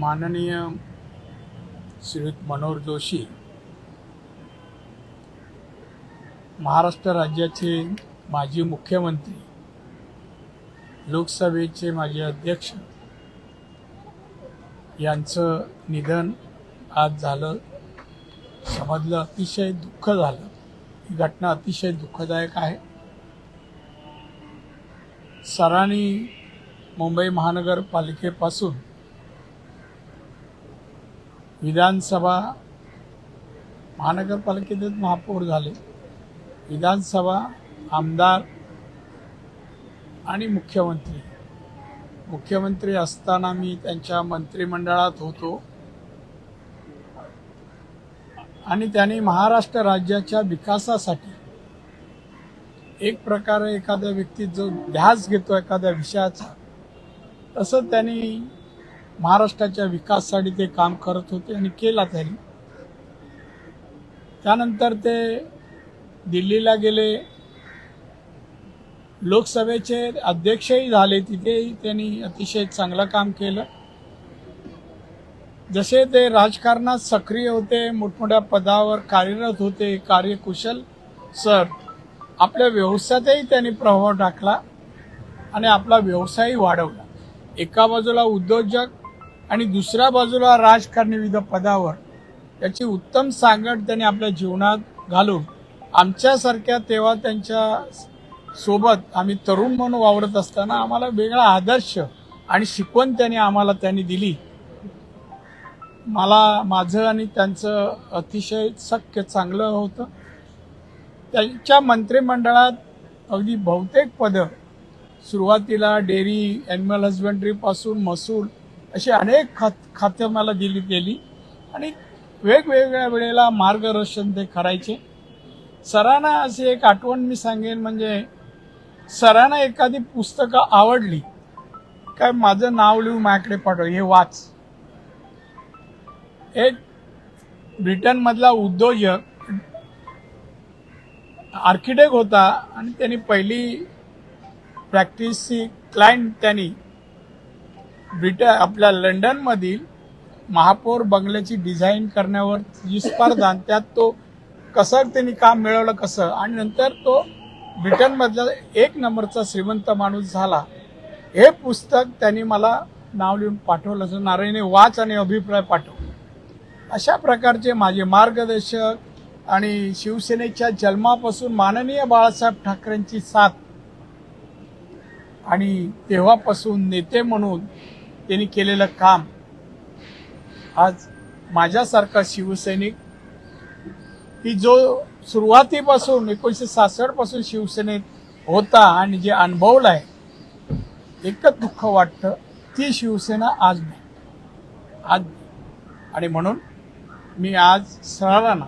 माननीय श्रीयुत मनोहर जोशी महाराष्ट्र राज्याचे माजी मुख्यमंत्री लोकसभेचे माजी अध्यक्ष यांचं निधन आज झालं. समजलं अतिशय दुःख झालं. ही घटना अतिशय दुःखदायक आहे. सरांनी मुंबई महानगरपालिकेपासून विधानसभा महानगरपालिकेतच महापौर झाले. विधानसभा आमदार आणि मुख्यमंत्री. मुख्यमंत्री असताना मी त्यांच्या मंत्रिमंडळात होतो. आणि त्यांनी महाराष्ट्र राज्याच्या विकासासाठी एक प्रकारे एखाद्या व्यक्ती जो ध्यास घेतो एखाद्या विषयाचा. तसं त्यांनी महाराष्ट्राच्या विकासासाठी ते काम करत होते आणि केला त्यांनी. त्यानंतर ते दिल्लीला गेले. लोकसभेचे अध्यक्षही झाले तिथेही त्यांनी अतिशय चांगलं काम केलं. जसे ते राजकारणात सक्रिय होते मोठमोठ्या पदावर कार्यरत होते कार्यकुशल. सर आपल्या व्यवसायातही त्यांनी प्रभाव टाकला आणि आपला व्यवसायही वाढवला. एका बाजूला उद्योजक आणि दुसऱ्या बाजूला राजकारणी विविध पदावर याची उत्तम सांगड त्यांनी आपल्या जीवनात घालून आमच्यासारख्या तेव्हा त्यांच्यासोबत आम्ही तरुण म्हणून वावरत असताना आम्हाला वेगळा आदर्श आणि शिकवण त्यांनी आम्हाला त्यांनी दिली. मला माझं आणि त्यांचं अतिशय सख्य चांगलं होतं. त्यांच्या मंत्रिमंडळात अगदी बहुतेक पदं सुरुवातीला डेअरी ॲनिमल हजबंड्रीपासून महसूल अशी अनेक खात खातं मला दिली गेली. आणि वेगवेगळ्या वेळेला मार्गदर्शन ते करायचे. सरांना अशी एक आठवण मी सांगेन म्हणजे सरांना एखादी पुस्तकं आवडली काय माझं नाव लिहून माझ्याकडे पाठव हे वाच. एक ब्रिटनमधला उद्योजक आर्किटेक्ट होता आणि त्यांनी पहिली प्रॅक्टिसची क्लायंट त्यांनी ब्रिटन आपल्या लंडनमधील महापौर बंगल्याची डिझाईन करण्यावर जी स्पर्धा त्यात तो कसं त्यांनी काम मिळवलं कसं आणि नंतर तो ब्रिटनमधला एक नंबरचा श्रीमंत माणूस झाला. हे पुस्तक त्यांनी मला नाव लिहून पाठवलं असं नारायणे वाच आणि अभिप्राय पाठव. अशा प्रकारचे माझे मार्गदर्शक आणि शिवसेनेच्या जन्मापासून माननीय बाळासाहेब ठाकरेंची साथ आणि तेव्हापासून नेते म्हणून त्यांनी केलेलं काम. आज माझ्यासारखा शिवसैनिक की जो सुरुवातीपासून एकोणीसशे सासष्टपासून शिवसेनेत होता आणि जे अनुभवलं आहे एकच दुःख वाटतं ती शिवसेना आज नाही. आज आणि म्हणून मी आज सरांना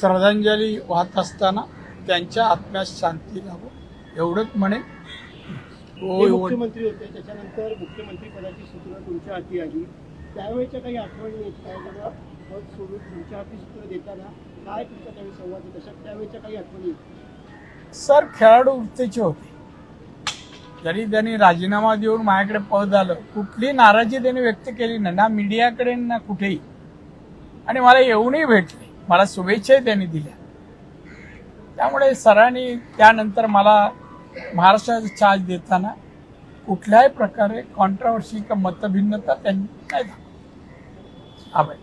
श्रद्धांजली वाहत असताना त्यांच्या आत्म्यास शांती लाभो एवढंच म्हणेन. ते. मुख्यमंत्री होते त्याच्यानंतर मुख्यमंत्री पदाची सूत्र तुमच्या हाती आली. त्यावेळेच्या काही आठवणी आहेत काय बाबा पद सोडून तुमच्या हाती सूत्र देताना काय तुमचा त्यावेळी संवाद आहे? तशा त्यावेळेच्या काही आठवणी? सर खेळाडू वृत्तीचे होते. जरी त्यांनी राजीनामा देऊन माझ्याकडे पद आलं कुठली नाराजी त्यांनी व्यक्त केली नाही ना मीडियाकडे ना कुठेही. आणि मला येऊनही भेटले. मला शुभेच्छाही त्यांनी दिल्या. त्यामुळे सरांनी त्यानंतर मला महाराष्ट्राचा चार्ज देताना कुठल्याही प्रकारे कॉन्ट्रावर्सी किंवा मतभिन्नता त्यांनी नाही दाखवली. आभार.